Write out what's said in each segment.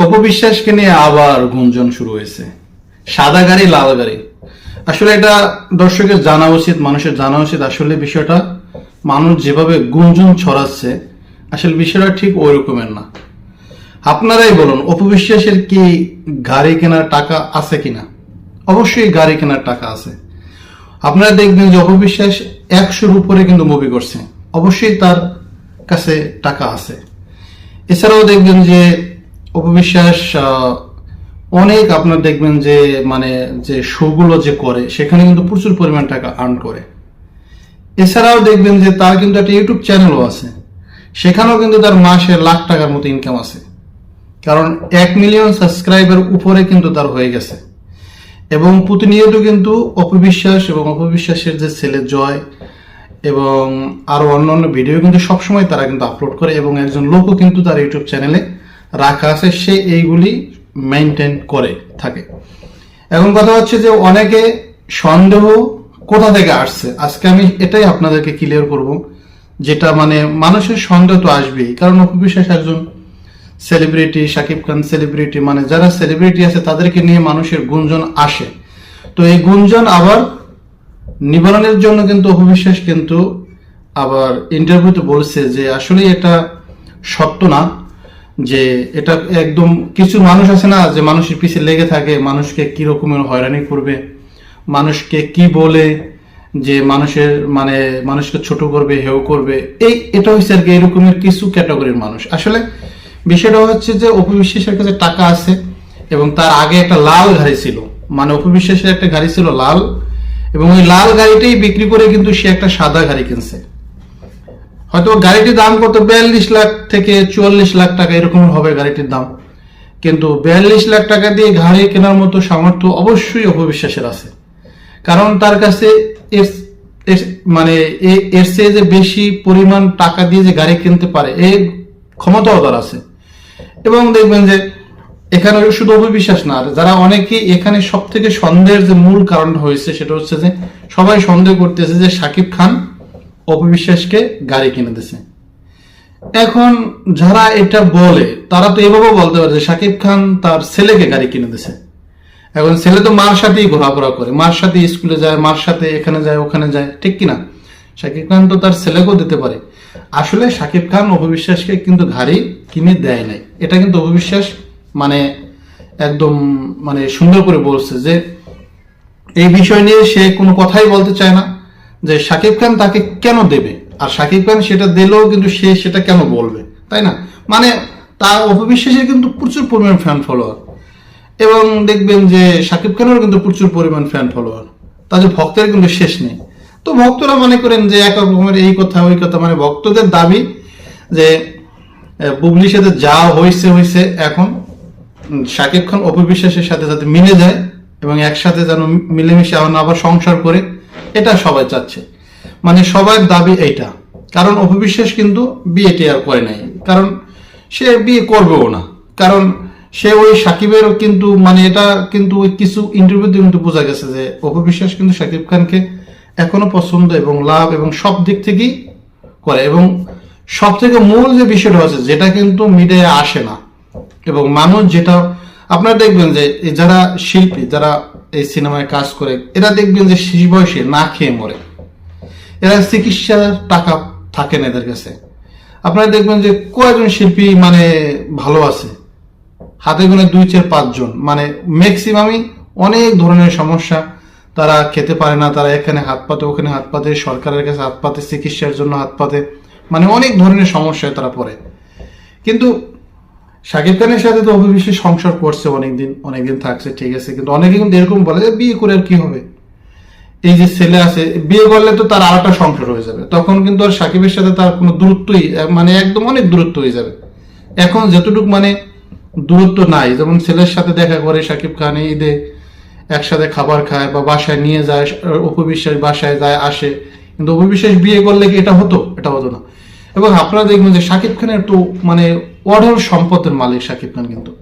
অপবিশ্বাসকে নিয়ে আবার গুঞ্জন শুরু হয়েছে। সাদা গাড়ি, লাল গাড়ি। আসলে এটা দর্শকের জানা উচিত, মানুষের জানা উচিত। আসলে বিষয়টা, মানুষ যেভাবে গুঞ্জন ছড়াচ্ছে, আসলে বিষয়টা ঠিক ওই রকমের না। আপনারাই বলুন, অপবিশ্বাসের কি গাড়ি কেনার টাকা আছে কিনা? অবশ্যই গাড়ি কেনার টাকা আছে। আপনারা দেখবেন যে অপবিশ্বাস একশোর উপরে কিন্তু মুভি করছে। অবশ্যই তার কাছে টাকা আছে। এছাড়াও দেখবেন যে অপবিশ্বাস অনেক আপনার দেখবেন যে মানে যে শোগুলো যে করে, সেখানে কিন্তু প্রচুর পরিমাণ টাকা আর্ন করে। এছাড়াও দেখবেন যে তার কিন্তু একটা ইউটিউব চ্যানেলও আছে। সেখানেও কিন্তু তার মাসে লাখ টাকার মতো ইনকাম আছে। কারণ এক মিলিয়ন সাবস্ক্রাইবার উপরে কিন্তু তার হয়ে গেছে। এবং প্রতিনিয়ত কিন্তু অপবিশ্বাস এবং অপবিশ্বাসের যে ছেলে জয় এবং আরও অন্যান্য ভিডিও কিন্তু সবসময় তারা কিন্তু আপলোড করে এবং একজন লোকও কিন্তু তার ইউটিউব চ্যানেলে রাখা আছে, সে এইগুলি মেনটেন করে থাকে। এখন কথা হচ্ছে যে অনেকে সন্দেহ কোথা থেকে আসছে? আজকে আমি এটাই আপনাদেরকে ক্লিয়ার করব, যেটা মানে মানুষের সন্দেহ তো আসবেই। কারণ অপবিশ্বাস একজন সেলিব্রিটি শাকিব খান সেলিব্রিটি মানে যারা সেলিব্রিটি আছে, তাদেরকে নিয়ে মানুষের গুঞ্জন আসে। তো এই গুঞ্জন আবার নিবারণের জন্য কিন্তু অপবিশ্বাস কিন্তু আবার ইন্টারভিউতে বলছে যে আসলে এটা সত্য না। যে এটা একদম কিছু মানুষ আছে না যে মানুষের পিছিয়ে লেগে থাকে, মানুষকে কি রকমের হয়রানি করবে, মানুষকে কি বলে যে মানুষের মানে মানুষকে ছোট করবে, হেও করবে। এই, এটা হচ্ছে আর কি এরকমের কিছু ক্যাটাগরির মানুষ। আসলে বিষয়টা হচ্ছে যে অপবিশ্বাসের কাছে টাকা আছে এবং তার আগে একটা লাল গাড়ি ছিল। মানে অপবিশ্বাসের একটা গাড়ি ছিল লাল এবং ওই লাল গাড়িটাই বিক্রি করে কিন্তু সে একটা সাদা গাড়ি কিনছে। হয়তো গাড়িটির দাম কত? বিয়াল্লিশ লাখ থেকে চুয়াল্লিশ লাখ টাকা এরকম হবে গাড়িটির দাম। কিন্তু বিয়াল্লিশ লাখ টাকা দিয়ে গাড়ি কেনার মতো সামর্থ্য অবশ্যই অপবিশ্বাসের আছে। কারণ তার কাছে মানে এর চেয়ে যে বেশি পরিমাণ টাকা দিয়ে যে গাড়ি কিনতে পারে এই ক্ষমতাও তার আছে। এবং দেখবেন যে এখানে শুধু অপবিশ্বাস না যারা অনেকে এখানে সব থেকে সন্দেহের যে মূল কারণ হয়েছে, সেটা হচ্ছে যে সবাই সন্দেহ করতেছে যে সাকিব খান অপবিশ্বাসকে গাড়ি কিনে দিছে। এখন যারা এটা বলে, তারা তো এভাবেও বলতে পারে যে সাকিব খান তার ছেলেকে গাড়ি কিনে দিছে। এখন ছেলে তো মার সাথেই ঘোরাফেরা করে, মার সাথে স্কুলে যায়, মার সাথে এখানে যায়, ওখানে যায়, ঠিক কিনা? শাকিব খান তো তার ছেলেকেও দিতে পারে। আসলে শাকিব খান অপবিশ্বাসকে কিন্তু গাড়ি কিনে দেয় নাই। এটা কিন্তু অপবিশ্বাস মানে একদম মানে সুন্দর করে বলছে যে, এই বিষয় নিয়ে সে কোনো কথাই বলতে চায় না। যে শাকিব খান তাকে কেন দেবে? আর শাকিব খান সেটা দিলেও কিন্তু সে সেটা কেন বলবে? তাই না? মানে তার অপবিশ্বাসের কিন্তু প্রচুর পরিমাণ ফ্যান ফলোয়ার এবং দেখবেন যে শাকিব খানেরও কিন্তু প্রচুর পরিমাণ ফ্যান ফলোয়ার তাদের ভক্তের কিন্তু শেষ নেই। তো ভক্তরা মনে করেন যে এক রকমের এই কথা, ওই কথা। মানে ভক্তদের দাবি যে বুবলির সাথে যা হয়েছে হয়েছে, এখন শাকিব খান অপবিশ্বাসের সাথে যাতে মিলে যায় এবং একসাথে যেন মিলেমিশে আবার সংসার করে এটা সবাই চাচ্ছে। মানে সবার দাবি এইটা। কারণ অপবিশ্বাস কিন্তু বিয়েটি আর করে নাই। কারণ সে বিয়ে করবেও না। কারণ সে ওই সাকিবের কিন্তু মানে এটা কিন্তু ওই কিছু ইন্টারভিউতে কিন্তু বোঝা গেছে যে অপবিশ্বাস কিন্তু সাকিব খানকে এখনও পছন্দ এবং লাভ এবং সব দিক থেকেই করে। এবং সব থেকে মূল যে বিষয়টা হচ্ছে, যেটা কিন্তু মিডিয়ায় আসে না। এবং মানুষ যেটা, আপনারা দেখবেন যে, যারা শিল্পী, যারা সিনেমায় কাজ করে, এরা দেখবেন যে শেষ বয়সে না খেয়ে মরে। এরা চিকিৎসার টাকা থাকে না এদের কাছে। আপনারা দেখবেন যে কয়েকজন শিল্পী মানে ভালো আছে। হাতে গুনে দুই চার পাঁচজন। মানে ম্যাক্সিমামই অনেক ধরনের সমস্যা। তারা খেতে পারে না, তারা এখানে হাত পাতে, ওখানে হাত পাতে, সরকারের কাছে হাত পাতে, চিকিৎসার জন্য হাত পাতে। মানে অনেক ধরনের সমস্যায় তারা পড়ে। কিন্তু শাকিব খানের সাথে তো অভিবিশ্বাস সংসার করছে অনেকদিন অনেকদিন থাকছে, ঠিক আছে। কিন্তু অনেকে কিন্তু এরকম বলে যে, বিয়ে করে আর কি হবে? এই যে ছেলে আছে, বিয়ে করলে তো তার আরেকটা সংসার হয়ে যাবে। তখন কিন্তু আর সাকিবের সাথে তার কোনো দূরত্বই মানে একদম অনেক দূরত্ব হয়ে যাবে। এখন যতটুকু মানে দূরত্ব নাই, যেমন ছেলের সাথে দেখা করে সাকিব খান ঈদে একসাথে খাবার খায় বা বাসায় নিয়ে যায় উপবিশ্বাস বাসায় যায়, আসে। কিন্তু উপবিশ্বাস বিয়ে করলে কি এটা হতো? এটা হতো না। এবং আপনারা দেখবেন যে সাকিব খানের তো মানে অঢল সম্পদের মালিক সাকিব খান কিন্তু।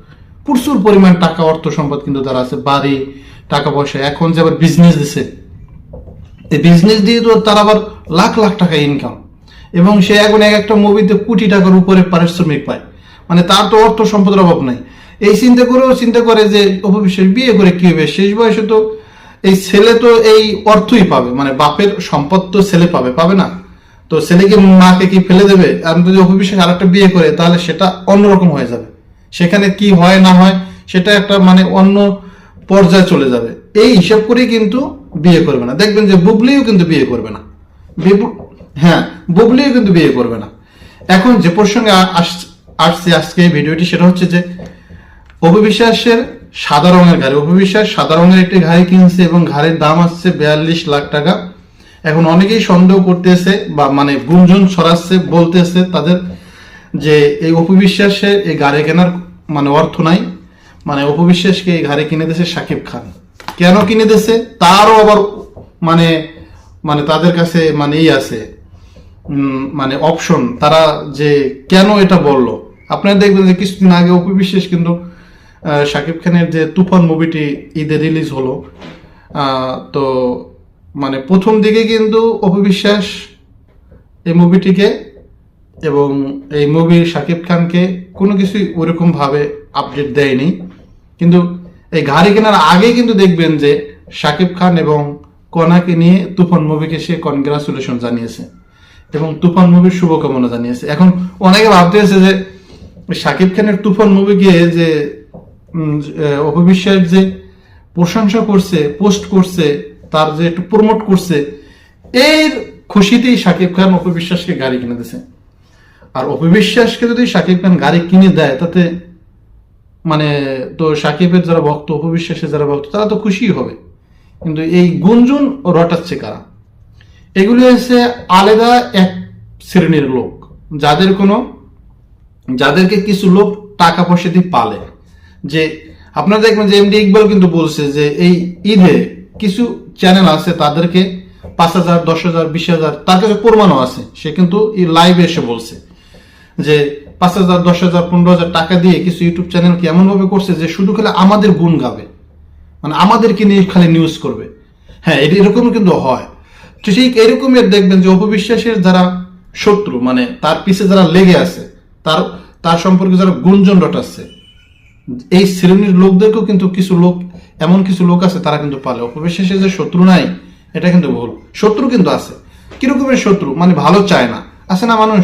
প্রচুর পরিমাণ টাকা, অর্থ সম্পদ কিন্তু তার আছে, বাড়ি, টাকা পয়সা, এখন যে আবার বিজনেস দিছে। এই বিজনেস দিয়ে তো তার আবার লাখ লাখ টাকা ইনকাম এবং সে এখন এক একটা মুভিতে কোটি টাকার উপরে পারিশ্রমিক পায়। মানে তার তো অর্থ সম্পদের অভাব নাই। এই চিন্তা করেও চিন্তা করে যে অপবিশ্বাস বিয়ে করে কি হবে? শেষ বয়সে তো এই ছেলে তো এই অর্থই পাবে। মানে বাপের সম্পদ তো ছেলে পাবে পাবে না। তো ছেলেকে মাকে কি ফেলে দেবে? আর যদি অপবিশ্বাস আরেকটা বিয়ে করে, তাহলে সেটা অন্যরকম হয়ে যাবে। সেখানে কি হয়, না হয়, সেটা একটা মানে অন্য পর্যায়ে চলে যাবে। এই হিসাব করেই কিন্তু বিয়ে করবে না। দেখবেন যে বুবলিও কিন্তু বিয়ে করবে না। হ্যাঁ বুবলিও কিন্তু বিয়ে করবে না। এখন যে প্রসঙ্গে আসছে আজকে এই ভিডিওটি, সেটা হচ্ছে যে অভিবিশ্বাসের সাদা রঙের গাড়ি অভিবিশ্বাস সাদা রঙের একটি গাড়ি কিনছে এবং গাড়ির দাম আসছে বিয়াল্লিশ লাখ টাকা। এখন অনেকেই সন্দেহ করতেছে বা মানে গুঞ্জন ছড়াচ্ছে, বলতেছে তাদের যে এই অপবিশ্বাসের এই গাড়ি কেনার মানে অর্থ নাই। মানে অপবিশ্বাসকে এই গাড়ি কিনে দিয়েছে সাকিব খান। কেন কিনে দিয়েছে? তারও আবার মানে মানে তাদের কাছে মানে ই আছে মানে অপশন তারা যে কেন এটা বলল? আপনারা দেখবেন যে কিছুদিন আগে অপু বিশ্বাস কিন্তু শাকিব খানের যে তুফান মুভিটি ঈদে রিলিজ হলো তো মানে প্রথম দিকে কিন্তু অপবিশ্বাস এই মুভিটিকে এবং এই মুভির শাকিব খানকে কোনো কিছুই ওরকম ভাবে আপডেট দেয়নি। কিন্তু এই গাড়ি কেনার আগে কিন্তু দেখবেন যে শাকিব খান এবং কনাকে নিয়ে তুফান মুভিকে সে কনগ্রাচুলেশন জানিয়েছে এবং তুফান মুভির শুভকামনা জানিয়েছে। এখন অনেকে ভাবতে ভাবতেছে যে শাকিব খানের তুফান মুভিকে যে অপবিশ্বাস যে প্রশংসা করছে পোস্ট করছে তার যে একটু প্রমোট করছে এর খুশিতেই শাকিব খান অপবিশ্বাসকে গাড়ি কিনে দিয়েছে আর অপবিশ্বাসকে যদি শাকিব খান গাড়ি কিনে দেয়, তাতে মানে তো সাকিবের যারা ভক্ত, অপবিশ্বাসের যারা ভক্ত, তারা তো খুশি হবে। কিন্তু এই গুঞ্জন রটাচ্ছে কারা? এগুলি হচ্ছে আলাদা এক শ্রেণির লোক, যাদের কোনো, যাদেরকে কিছু লোক টাকা পয়সা দিয়ে পালে। যে আপনারা দেখবেন যে এমডি ইকবাল কিন্তু বলছে যে এই ঈদে কিছু চ্যানেল আছে তাদেরকে পাঁচ হাজার, দশ হাজার, বিশ হাজার, তার কাছে প্রমাণও আছে। সে কিন্তু এই লাইভে এসে বলছে যে পাঁচ হাজার, দশ হাজার, পনেরো হাজার টাকা দিয়ে কিছু ইউটিউব চ্যানেলকে এমন ভাবে করছে যে শুধু খালি আমাদের গুণ গাবে। মানে আমাদেরকে নিয়ে খালি নিউজ করবে। হ্যাঁ এটা এরকম কিন্তু হয়। তো ঠিক এরকমের দেখবেন যে অপবিশ্বাসের যারা শত্রু মানে তার পিছে যারা লেগে আছে, তার তার সম্পর্কে যারা গুঞ্জন রটাচ্ছে, এই শ্রেণির লোকদেরকেও কিন্তু কিছু লোক এমন কিছু লোক আছে, তারা কিন্তু পালে। অপবিশ্বাসে যে শত্রু নাই, এটা কিন্তু ভুল। শত্রু কিন্তু আছে। কিরকমের শত্রু? মানে ভালো চায় না। আছে না মানুষ?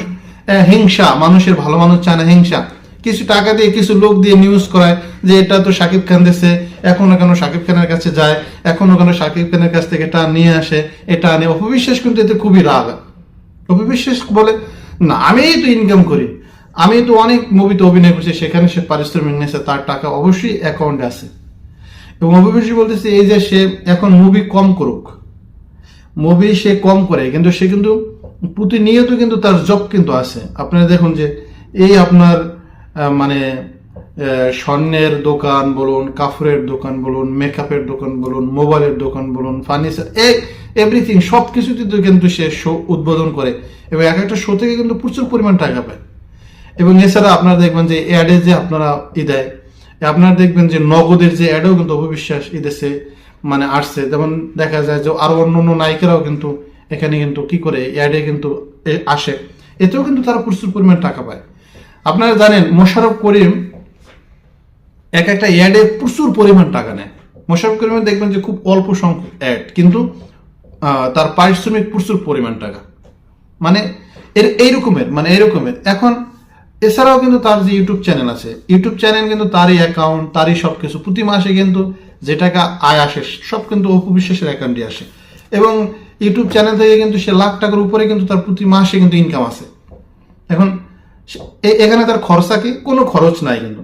হিংসা। মানুষের ভালো মানুষ চায় না হিংসা। কিছু টাকা দিয়ে কিছু লোক দিয়ে নিউজ করায় যে এটা তো শাকিব খান দেশে এখনও কেন শাকিব খানের কাছে যায়, এখনও কেন শাকিব খানের কাছ থেকে এটা নিয়ে আসে এটা আনে অপবিশ্বাস কিন্তু এতে খুবই রাগ। অপবিশ্বাস বলে, না, আমিই তো ইনকাম করি। আমি তো অনেক মুভিতে অভিনয় করছি, সেখানে সে পারিশ্রমিক নিয়েছে, তার টাকা অবশ্যই অ্যাকাউন্টে আছে। এবং অভিবেশী বলতেছে, এই যে সে এখন মুভি কম করুক। মুভি সে কম করে, কিন্তু সে কিন্তু প্রতিনিয়ত কিন্তু তার জব কিন্তু আছে। আপনারা দেখুন যে এই আপনার মানে স্বর্ণের দোকান বলুন কাপড়ের দোকান বলুন মেকআপের দোকান বলুন, মোবাইলের দোকান বলুন ফার্নিচার এক এভরিথিং সব কিছুতে কিন্তু সে শো উদ্বোধন করে। এবং এক একটা শো থেকে কিন্তু প্রচুর পরিমাণ টাকা পায়। এবং এছাড়া আপনারা দেখবেন যে অ্যাডে যে আপনারা ই দেয় আপনারা দেখবেন যে নগদের যে অ্যাডেও কিন্তু অপবিশ্বাস এই দেশে মানে আসছে। যেমন দেখা যায় যে আরও অন্য অন্য নায়িকারাও কিন্তু এখানে কিন্তু কি করে অ্যাডে কিন্তু আসে। এতেও কিন্তু তারা প্রচুর পরিমাণ টাকা পায়। আপনারা জানেন মোশারফ করিম এক একটা অ্যাডে প্রচুর পরিমাণ টাকা নেয়। মোশারফ করিমের দেখবেন যে খুব অল্প সংখ্যক অ্যাড কিন্তু তার পারিশ্রমিক প্রচুর পরিমাণ টাকা। মানে এর এইরকমের মানে এইরকমের। এখন এছাড়াও কিন্তু তার যে ইউটিউব চ্যানেল আছে ইউটিউব চ্যানেল কিন্তু তারই অ্যাকাউন্ট তারই সব কিছু প্রতি মাসে কিন্তু যে টাকা আয় আসে, সব কিন্তু অপু বিশ্বাসের অ্যাকাউন্টে আসে। এবং ইউটিউব চ্যানেল থেকে কিন্তু সে লাখ টাকার উপরে কিন্তু তার প্রতি মাসে কিন্তু ইনকাম আছে এখন এখানে তার খরচা কি? কোনো খরচ নাই কিন্তু।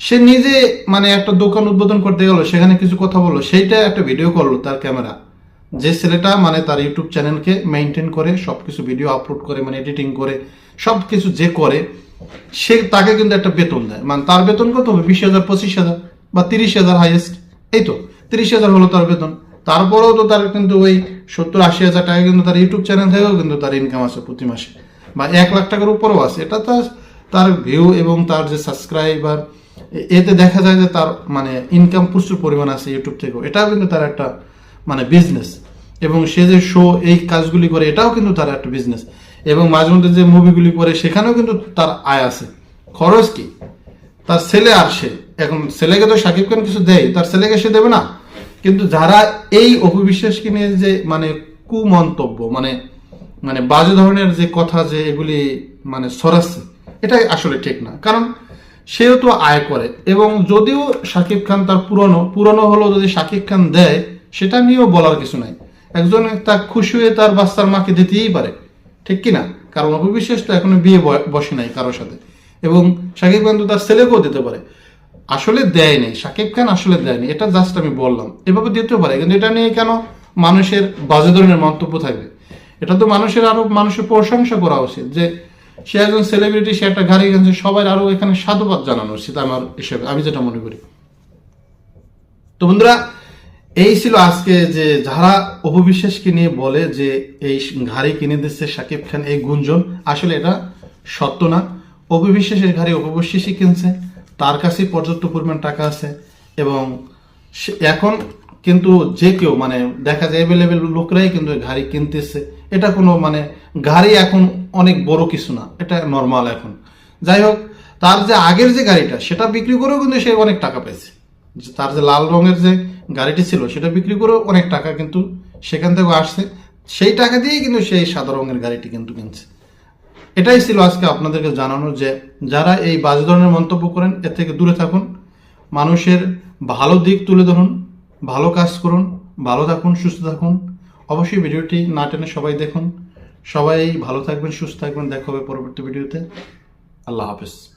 সে নিজে মানে একটা দোকান উদ্বোধন করতে গেল, সেখানে কিছু কথা বলল, সেইটা একটা ভিডিও করল তার ক্যামেরা যে ছেলেটা মানে তার ইউটিউব চ্যানেলকে মেনটেন করে, সবকিছু ভিডিও আপলোড করে মানে এডিটিং করে সব কিছু যে করে সে তাকে কিন্তু একটা বেতন দেয়। মানে তার বেতন কত হবে? বিশ হাজার, পঁচিশ হাজার বা তিরিশ হাজার হাইয়েস্ট এই তো, তিরিশ হাজার হলো তার বেতন। তারপরেও তো তার কিন্তু ওই সত্তর, আশি হাজার টাকা কিন্তু তার ইউটিউব চ্যানেল থেকেও কিন্তু তার ইনকাম আছে প্রতি মাসে। বা এক লাখ টাকার উপরেও আছে এটা তার তার ভিউ এবং তার যে সাবস্ক্রাইবার এতে দেখা যায় যে তার মানে ইনকাম প্রচুর পরিমাণ আছে ইউটিউব থেকেও। এটাও কিন্তু তার একটা মানে বিজনেস এবং সে যে শো এই কাজগুলি করে, এটাও কিন্তু তার একটা বিজনেস এবং মাঝে মধ্যে যে মুভিগুলি করে সেখানেও কিন্তু তার আয় আছে। খরচ কি? তার ছেলে আর সে। এখন ছেলেকে তো সাকিব খান কিছু দেয়, তার ছেলেকে সে দেবে না। কিন্তু যারা এই অপবিশ্বাসকে নিয়ে যে মানে কুমন্তব্য মানে মানে বাজে ধরনের যে কথা যে এগুলি মানে ছড়াচ্ছে এটা আসলে ঠিক না। কারণ সেও তো আয় করে। এবং যদিও শাকিব খান তার পুরনো পুরনো হলেও যদি শাকিব খান দেয়, সেটা নিয়েও বলার কিছু নাই। একজন তার খুশি হয়ে তার বাচ্চার মাকে দিতেই পারে। ঠিক কি না কারণ অপবিশ্বাস তো এখনও বিয়ে বসে নাই কারোর সাথে। এবং শাকিব খান তো তার ছেলেকেও দিতে পারে। আসলে দেয় নেই। শাকিব খান আসলে দেয়নি এটা জাস্ট আমি বললাম। এভাবে দিতে পারে। কিন্তু এটা নিয়ে কেন মানুষের বাজে ধরনের মন্তব্য থাকবে? এটা তো মানুষের আরও, মানুষের প্রশংসা করা উচিত যে সে একজন সেলিব্রিটি সে একটা গাড়ি কিনছে, সবাই আরও এখানে সাধুবাদ জানানো উচিত আমার হিসেবে। আমি যেটা মনে করি। তো বন্ধুরা এই ছিল আজকে যে যারা অপবিশ্বাসকে নিয়ে বলে যে এই ঘাড়ি কিনে দিচ্ছে সাকিব খান, এই গুঞ্জন, আসলে এটা সত্য না। অপবিশ্বাসের ঘাড়ি অপবিশ্বাসই কিনছে, তার কাছে পর্যাপ্ত পরিমাণ টাকা আছে এবং এখন কিন্তু যে কেউ মানে দেখা যায় অ্যাভেলেবেল লোকরাই কিন্তু ঘাড়ি কিনতেছে। এটা কোনো মানে গাড়ি এখন অনেক বড় কিছু না, এটা নর্মাল এখন। যাই হোক, তার যে আগের যে গাড়িটা, সেটা বিক্রি করেও কিন্তু সে অনেক টাকা পেয়েছে তার যে লাল রঙের যে গাড়িটি ছিল, সেটা বিক্রি করেও অনেক টাকা কিন্তু সেখান থেকে আসছে। সেই টাকা দিয়েই কিন্তু সেই সাদা রঙের গাড়িটি কিন্তু কিনছে। এটাই ছিল আজকে আপনাদেরকে জানানো যে যারা এই বাজে ধরনের মন্তব্য করেন, এর থেকে দূরে থাকুন, মানুষের ভালো দিক তুলে ধরুন, ভালো কাজ করুন, ভালো থাকুন, সুস্থ থাকুন। অবশ্যই ভিডিওটি না টেনে সবাই দেখুন। সবাই ভালো থাকবেন, সুস্থ থাকবেন। দেখা হবে পরবর্তী ভিডিওতে। আল্লাহ হাফেজ।